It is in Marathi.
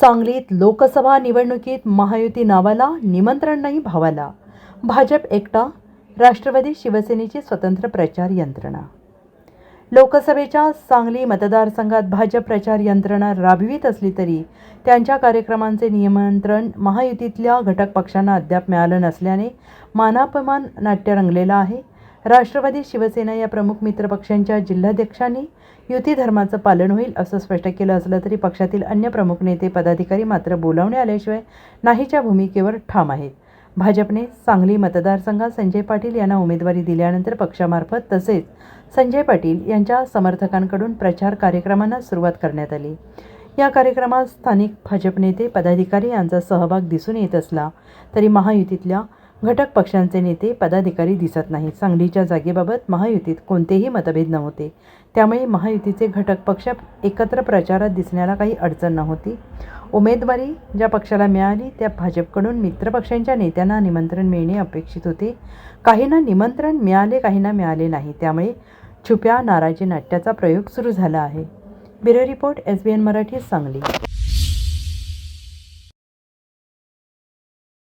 सांगलीत लोकसभा निवडणुकीत महायुती नावाला निमंत्रण नाही भावाला. भाजप एकटा राष्ट्रवादी शिवसेनेची स्वतंत्र प्रचार यंत्रणा. लोकसभेच्या सांगली मतदारसंघात भाजप प्रचार यंत्रणा राबवित असली तरी त्यांच्या कार्यक्रमांचे नियंत्रण महायुतीतल्या घटक पक्षांना अद्याप मिळालं नसल्याने मानापमान नाट्य रंगलेलं आहे. राष्ट्रवादी शिवसेना या प्रमुख मित्रपक्षांच्या जिल्हाध्यक्षांनी युती धर्माचं पालन होईल असं स्पष्ट केलं असलं तरी पक्षातील अन्य प्रमुख नेते पदाधिकारी मात्र बोलावणे आल्याशिवाय नाहीच्या भूमिकेवर ठाम आहेत भाजपने सांगली मतदारसंघात संजय पाटील यांना उमेदवारी दिल्यानंतर पक्षामार्फत तसेच संजय पाटील यांच्या समर्थकांकडून प्रचार कार्यक्रमांना सुरुवात करण्यात आली. या कार्यक्रमात स्थानिक भाजप नेते पदाधिकारी यांचा सहभाग दिसून येत असला तरी महायुतीतल्या घटक पक्षांचे नेते पदाधिकारी दिसत नाहीत. सांगलीच्या जागेबाबत महायुतीत कोणतेही मतभेद नव्हते. त्यामुळे महायुतीचे घटक पक्ष एकत्र प्रचारात दिसण्याला काही अडचण नव्हती. उमेदवारी ज्या पक्षाला मिळाली त्या भाजपकडून मित्रपक्षांच्या नेत्यांना निमंत्रण मिळणे अपेक्षित होते. काहींना निमंत्रण मिळाले काहींना मिळाले नाही. त्यामुळे छुप्या नाराजी नाट्याचा प्रयोग सुरू झाला आहे. Bureau report S B N Marathi Sangli.